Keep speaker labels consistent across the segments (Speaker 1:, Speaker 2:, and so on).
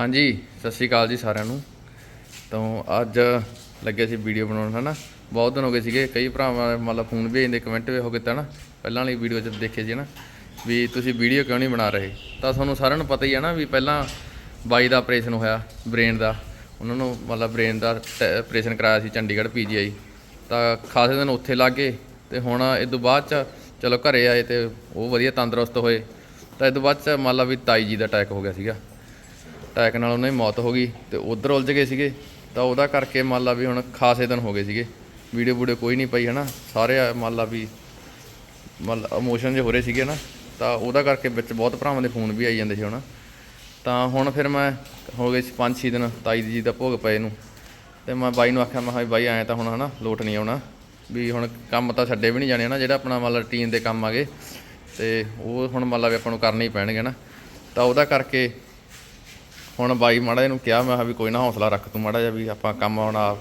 Speaker 1: ਹਾਂਜੀ, ਸਤਿ ਸ਼੍ਰੀ ਅਕਾਲ ਜੀ ਸਾਰਿਆਂ ਨੂੰ। ਤਾਂ ਅੱਜ ਲੱਗੇ ਸੀ ਵੀਡੀਓ ਬਣਾਉਣ, ਹਨਾ? ਬਹੁਤ ਦਿਨ ਹੋ ਗਏ ਸੀਗੇ, ਕਈ ਭਰਾਵਾਂ ਮਤਲਬ ਫੋਨ ਵੀ ਜਾਂਦੇ ਕਮੈਂਟ ਵੀ ਹੋ ਕੀਤਾ ਨਾ ਪਹਿਲਾਂ ਵਾਲੀ ਵੀਡੀਓ 'ਚ ਦੇਖੇ ਸੀ ਨਾ ਵੀ ਤੁਸੀਂ ਵੀਡੀਓ ਕਿਉਂ ਨਹੀਂ ਬਣਾ ਰਹੇ? ਤਾਂ ਤੁਹਾਨੂੰ ਸਾਰਿਆਂ ਨੂੰ ਪਤਾ ਹੀ ਹੈ ਨਾ ਵੀ ਪਹਿਲਾਂ ਬਾਈ ਦਾ ਆਪਰੇਸ਼ਨ ਹੋਇਆ ਬ੍ਰੇਨ ਦਾ। ਉਹਨਾਂ ਨੂੰ ਮਤਲਬ ਬ੍ਰੇਨ ਦਾ ਆਪਰੇਸ਼ਨ ਕਰਾਇਆ ਸੀ, ਚੰਡੀਗੜ੍ਹ ਪੀਜੀਆਈ ਤਾਂ ਖਾਸੇ ਦਿਨ ਉੱਥੇ ਲੱਗੇ ਤੇ ਹੁਣ ਇਹ ਤੋਂ ਬਾਅਦ ਚ ਚਲੋ ਘਰੇ ਆਏ ਤੇ ਉਹ ਵਧੀਆ ਤੰਦਰੁਸਤ ਹੋਏ। ਤਾਂ ਇਹ ਤੋਂ ਬਾਅਦ ਚ ਮੰਨ ਲਾ ਵੀ ਤਾਈ ਜੀ ਦਾ ਅਟੈਕ ਹੋ ਗਿਆ ਸੀਗਾ। ਅਟੈਕ ਨਾਲ ਉਹਨਾਂ ਦੀ ਮੌਤ ਹੋ ਗਈ ਤੇ ਉਧਰ ਉਲਝ ਗਏ ਸੀਗੇ। ਤਾਂ ਉਹਦਾ ਕਰਕੇ ਮੰਨ ਲਾ ਵੀ ਹੁਣ ਖਾਸੇ ਦਿਨ ਹੋ ਗਏ ਸੀਗੇ। ਵੀਡੀਓ ਵੀਡੀਓ ਕੋਈ ਨਹੀਂ ਪਈ, ਹਨਾ? ਸਾਰੇ ਮੰਨ ਲਾ ਵੀ ਮੰਨ ਇਮੋਸ਼ਨ ਜੇ ਹੋ ਰਹੇ ਸੀਗੇ ਨਾ ਤਾਂ ਉਹਦਾ ਕਰਕੇ ਵਿੱਚ ਬਹੁਤ ਭਰਾਵਾਂ ਦੇ ਫੋਨ ਵੀ ਆਈ ਜਾਂਦੇ ਸੀ ਹੁਣ। ਤਾਂ ਹੁਣ ਫਿਰ ਮੈਂ ਹੋ ਗਏ ਸੀ 5-6 ਦਿਨ ਤਾਈ ਜੀ ਦਾ ਭੋਗ ਪਏ ਨੂੰ। ਤੇ ਮੈਂ ਬਾਈ ਨੂੰ ਆਖਿਆ, ਮੈਂ ਕਿਹਾ ਵੀ ਬਾਈ ਐਂ ਤਾਂ ਹੁਣ, ਹਨਾ, ਲੋਟ ਨਹੀਂ ਆਉਣਾ। ਵੀ ਹੁਣ ਕੰਮ ਤਾਂ ਛੱਡੇ ਵੀ ਨਹੀਂ ਜਾਣੇ ਨਾ ਜਿਹੜਾ ਆਪਣਾ ਮੰਨ ਲਾ ਰੂਟੀਨ ਦੇ ਕੰਮ ਆਗੇ ਤੇ ਉਹ ਹੁਣ ਮੰਨ ਲਾ ਵੀ ਆਪਾਂ ਨੂੰ ਕਰਨੇ ਹੀ ਪੈਣਗੇ ਨਾ ਤਾਂ ਉਹਦਾ ਕਰਕੇ ਹੁਣ ਬਾਈ ਮਾੜਾ ਇਹਨੂੰ ਕਿਹਾ, ਮੈਂ ਕਿਹਾ ਵੀ ਕੋਈ ਨਾ ਹੌਸਲਾ ਰੱਖ ਤੂੰ ਮਾੜਾ ਜਿਹਾ ਵੀ ਆਪਾਂ ਕੰਮ ਹੁਣ ਆਪ,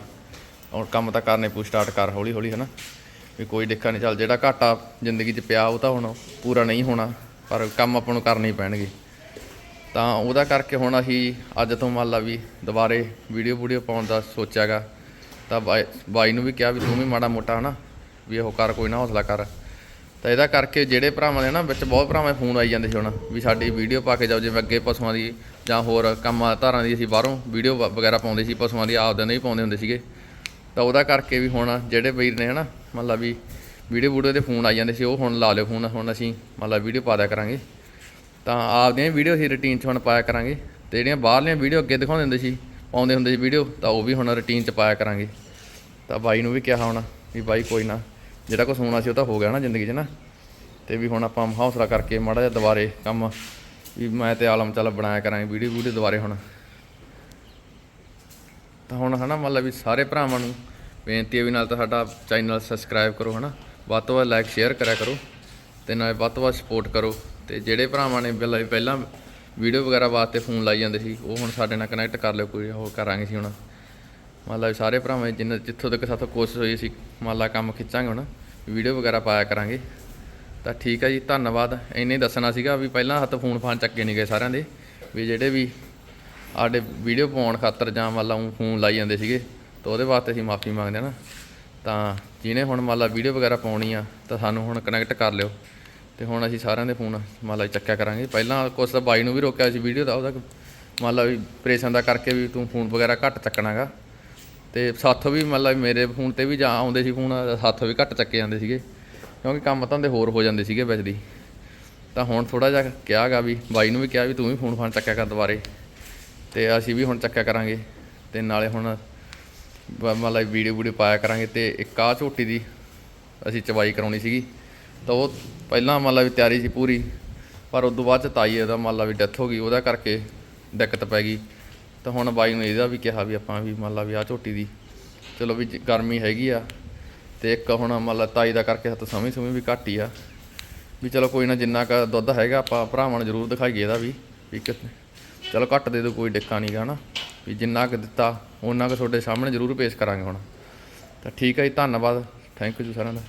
Speaker 1: ਹੁਣ ਕੰਮ ਤਾਂ ਕਰਨੇ ਪੂ ਸਟਾਰਟ ਕਰ ਹੌਲੀ ਹੌਲੀ, ਹਨਾ। ਵੀ ਕੋਈ ਦੇਖਾ ਨਹੀਂ ਚੱਲ ਜਿਹੜਾ ਘਾਟਾ ਜ਼ਿੰਦਗੀ 'ਚ ਪਿਆ ਉਹ ਤਾਂ ਹੁਣ ਪੂਰਾ ਨਹੀਂ ਹੋਣਾ, ਪਰ ਕੰਮ ਆਪਾਂ ਨੂੰ ਕਰਨੇ ਹੀ ਪੈਣਗੇ। ਤਾਂ ਉਹਦਾ ਕਰਕੇ ਹੁਣ ਅਸੀਂ ਅੱਜ ਤੋਂ ਮੰਨ ਲਾ ਵੀ ਦੁਬਾਰੇ ਵੀਡੀਓ ਵੀਡੀਓ ਪਾਉਣ ਦਾ ਸੋਚਿਆਗਾ ਤਾਂ ਬਾਈ ਨੂੰ ਵੀ ਕਿਹਾ ਵੀ ਤੂੰ ਵੀ ਮਾੜਾ ਮੋਟਾ, ਹਨਾ, ਵੀ ਉਹ ਕਰ, ਕੋਈ ਨਾ ਹੌਸਲਾ ਕਰ। ਤਾਂ ਇਹਦਾ ਕਰਕੇ ਜਿਹੜੇ ਭਰਾਵਾਂ ਦੇ ਨਾ ਵਿੱਚ ਬਹੁਤ ਭਰਾਵਾਂ ਦੇ ਫੋਨ ਆਈ ਜਾਂਦੇ ਸੀ ਹੁਣ, ਵੀ ਸਾਡੀ ਵੀਡੀਓ ਪਾ ਕੇ ਜਾਓ, ਜਿਵੇਂ ਅੱਗੇ ਪਸ਼ੂਆਂ ਦੀ ਜਾਂ ਹੋਰ ਕੰਮਾਂ ਧਾਰਾਂ ਦੀ ਅਸੀਂ ਬਾਹਰੋਂ ਵੀਡੀਓ ਵ- ਵਗੈਰਾ ਪਾਉਂਦੇ ਸੀ, ਪਸ਼ੂਆਂ ਦੀ ਆਪਦੇ ਨਹੀਂ ਪਾਉਂਦੇ ਹੁੰਦੇ ਸੀਗੇ। ਤਾਂ ਉਹਦਾ ਕਰਕੇ ਵੀ ਹੁਣ ਜਿਹੜੇ ਵੀਰ ਨੇ ਹਨਾ ਮੰਨ ਲਾ ਵੀ ਵੀਡੀਓ ਵੀਡੀਓ ਦੇ ਫੋਨ ਆਈ ਜਾਂਦੇ ਸੀ, ਉਹ ਹੁਣ ਲਾ ਲਿਓ ਫੋਨ, ਹੁਣ ਅਸੀਂ ਮਤਲਬ ਵੀਡੀਓ ਪਾ ਦਿਆ ਕਰਾਂਗੇ। ਤਾਂ ਆਪਦੀਆਂ ਵੀਡੀਓ ਅਸੀਂ ਰੁਟੀਨ 'ਚ ਹੁਣ ਪਾਇਆ ਕਰਾਂਗੇ, ਤੇ ਜਿਹੜੀਆਂ ਬਾਹਰਲੀਆਂ ਵੀਡੀਓ ਅੱਗੇ ਦਿਖਾਉਂਦੇ ਹੁੰਦੇ ਸੀ, ਪਾਉਂਦੇ ਹੁੰਦੇ ਸੀ ਵੀਡੀਓ ਤਾਂ ਉਹ ਵੀ ਹੁਣ ਰੁਟੀਨ 'ਚ ਪਾਇਆ ਕਰਾਂਗੇ। ਤਾਂ ਬਾਈ ਨੂੰ ਵੀ ਕਿਹਾ ਹੋਣਾ, ਵੀ ਬਾਈ ਕੋਈ ਨਾ ਜਿਹੜਾ ਕੁਛ ਹੋਣਾ ਸੀ ਉਹ ਤਾਂ ਹੋ ਗਿਆ ਨਾ ਜ਼ਿੰਦਗੀ 'ਚ ਨਾ। ਤੇ ਵੀ ਹੁਣ ਆਪਾਂ ਹੌਸਲਾ ਕਰਕੇ ਮਾੜਾ ਜਿਹਾ ਦੁਬਾਰੇ ਕੰਮ ਵੀ ਮੈਂ ਤੇ ਆਲਮ ਚੱਲ ਬਣਾਇਆ ਕਰਾਂਗੇ ਵੀਡੀਓ ਵੀਡੀਓ ਦੁਬਾਰੇ ਹੁਣ। ਤਾਂ ਹੁਣ ਹਨਾ ਮਤਲਬ ਵੀ ਸਾਰੇ ਭਰਾਵਾਂ ਨੂੰ ਬੇਨਤੀ ਹੈ ਵੀ ਨਾਲ ਤਾਂ ਸਾਡਾ ਚੈਨਲ ਸਬਸਕ੍ਰਾਈਬ ਕਰੋ ਹਨਾ। ਵੱਧ ਤੋਂ ਵੱਧ ਲਾਈਕ ਸ਼ੇਅਰ ਕਰਿਆ ਕਰੋ ਤੇ ਨਾਲ ਵੱਧ ਤੋਂ ਵੱਧ ਸਪੋਰਟ ਕਰੋ। ਤੇ ਜਿਹੜੇ ਭਰਾਵਾਂ ਨੇ ਪਹਿਲਾਂ ਪਹਿਲਾਂ ਵੀਡੀਓ ਵਗੈਰਾ ਵਾਸਤੇ ਫੋਨ ਲਾਈ ਜਾਂਦੇ ਸੀ, ਉਹ ਹੁਣ ਸਾਡੇ ਨਾਲ ਕਨੈਕਟ ਕਰ ਲਿਓ ਕੋਈ ਉਹ ਕਰਾਂਗੇ ਸੀ ਹੁਣ। ਮੰਨ ਲਾ ਸਾਰੇ ਭਰਾਵਾਂ ਜਿੰਨੇ ਜਿੱਥੋਂ ਤੱਕ ਸਾਥੋਂ ਕੋਸ਼ਿਸ਼ ਹੋਈ ਸੀ ਮੰਨ ਲਾ ਕੰਮ ਖਿੱਚਾਂਗੇ ਹੁਣ। ਵੀਡੀਓ ਵਗੈਰਾ ਪਾਇਆ ਕਰਾਂਗੇ। ਤਾਂ ਠੀਕ ਹੈ ਜੀ, ਧੰਨਵਾਦ। ਇੰਨੇ ਦੱਸਣਾ ਸੀਗਾ ਵੀ ਪਹਿਲਾਂ ਹੱਥ ਫੋਨ ਫਾਨ ਚੱਕੇ ਨਹੀਂ ਗਏ ਸਾਰਿਆਂ ਦੇ, ਵੀ ਜਿਹੜੇ ਵੀ ਸਾਡੇ ਵੀਡੀਓ ਪਾਉਣ ਖਾਤਰ ਜਾਂ ਮੰਨ ਲਾ ਫੋਨ ਲਾਈ ਜਾਂਦੇ ਸੀਗੇ, ਤਾਂ ਉਹਦੇ ਵਾਸਤੇ ਅਸੀਂ ਮਾਫੀ ਮੰਗਦੇ ਹਾਂ ਨਾ। ਤਾਂ ਜਿਹਨੇ ਹੁਣ ਮੰਨ ਲਾ ਵੀਡੀਓ ਵਗੈਰਾ ਪਾਉਣੀ ਆ, ਤਾਂ ਸਾਨੂੰ ਹੁਣ ਕਨੈਕਟ ਕਰ ਲਿਓ। ਤੇ ਹੁਣ ਅਸੀਂ ਸਾਰਿਆਂ ਦੇ ਫੋਨ ਮੰਨ ਲਾ ਚੱਕਿਆ ਕਰਾਂਗੇ। ਪਹਿਲਾਂ ਕੁਛ ਤਾਂ ਬਾਈ ਨੂੰ ਵੀ ਰੋਕਿਆ ਸੀ ਵੀਡੀਓ ਦਾ, ਉਹਦਾ ਮੰਨ ਲਾ ਵੀ ਆਪਰੇਸ਼ਨ ਦਾ ਕਰਕੇ ਵੀ ਤੂੰ ਫੋਨ ਵਗੈਰਾ ਘੱਟ ਚੱਕਣਾਗਾ। ਤੇ ਸੱਥ ਵੀ ਮਤਲਬ ਮੇਰੇ ਫੋਨ ਤੇ ਵੀ ਜਾਂ ਆਉਂਦੇ ਸੀ ਫੋਨ, ਸੱਥ ਵੀ ਘੱਟ ਚੱਕੇ ਜਾਂਦੇ ਸੀਗੇ। ਕਿਉਂਕਿ ਕੰਮ ਧੰਦੇ ਹੋਰ ਹੋ ਜਾਂਦੇ ਸੀਗੇ ਵਿੱਚ ਦੀ। ਤਾਂ ਹੁਣ ਥੋੜਾ ਜਿਹਾ ਕਿਹਾਗਾ ਵੀ, ਬਾਈ ਨੂੰ ਵੀ ਕਿਹਾ ਵੀ ਤੂੰ ਵੀ ਫੋਨ ਫਾਨ ਚੱਕਿਆ ਕਰ ਦੁਬਾਰੇ। ਤੇ ਅਸੀਂ ਵੀ ਹੁਣ ਚੱਕਿਆ ਕਰਾਂਗੇ। ਤੇ ਨਾਲੇ ਹੁਣ ਮਤਲਬ ਵੀਡੀਓ ਵੀਡੀਓ ਪਾਇਆ ਕਰਾਂਗੇ। ਤੇ ਇੱਕ ਆਹ ਝੋਟੀ ਦੀ ਅਸੀਂ ਚਵਾਈ ਕਰਾਉਣੀ ਸੀਗੀ। ਤਾਂ ਉਹ ਪਹਿਲਾਂ ਮਤਲਬ ਵੀ ਤਿਆਰੀ ਸੀ ਪੂਰੀ। ਪਰ ਉਸ ਤੋਂ ਬਾਅਦ ਚ ਤਾਈ ਇਹਦਾ ਮੰਨ ਲਾ ਵੀ ਡੈਥ ਹੋ ਗਈ। ਉਹਦਾ ਕਰਕੇ ਦਿੱਕਤ ਪੈ ਗਈ। ਤਾਂ ਹੁਣ ਬਾਈ ਨੂੰ ਇਹਦਾ ਵੀ ਕਿਹਾ ਵੀ ਆਪਾਂ ਵੀ ਮੰਨ ਲਾ ਵੀ ਆਹ ਝੋਟੀ ਦੀ, ਚਲੋ ਵੀ ਗਰਮੀ ਹੈਗੀ ਆ, ਤੇ ਇੱਕ ਹੁਣ ਮੰਨ ਲਾ ਤਾਈ ਦਾ ਕਰਕੇ ਹੱਥ ਸਮੇਂ ਸਮੇਂ ਵੀ ਘੱਟ ਹੀ ਆ। ਵੀ ਚਲੋ ਕੋਈ ਨਾ ਜਿੰਨਾ ਕ ਦੁੱਧ ਹੈਗਾ ਆਪਾਂ ਭਰਾਵਾਂ ਨੂੰ ਜ਼ਰੂਰ ਦਿਖਾਈਏ ਇਹਦਾ ਵੀ ਵੀ ਚਲੋ ਘੱਟ ਦੇ ਦੋ ਕੋਈ ਡਿੱਕਾ ਨਹੀਂਗਾ ਹਨਾ। ਵੀ ਜਿੰਨਾ ਕੁ ਦਿੱਤਾ ਉਹਨਾਂ ਕੁ ਤੁਹਾਡੇ ਸਾਹਮਣੇ ਜ਼ਰੂਰ ਪੇਸ਼ ਕਰਾਂਗੇ ਹੁਣ। ਤਾਂ ਠੀਕ ਹੈ ਜੀ, ਧੰਨਵਾਦ। ਥੈਂਕ ਯੂ ਸਾਰਿਆਂ ਦਾ।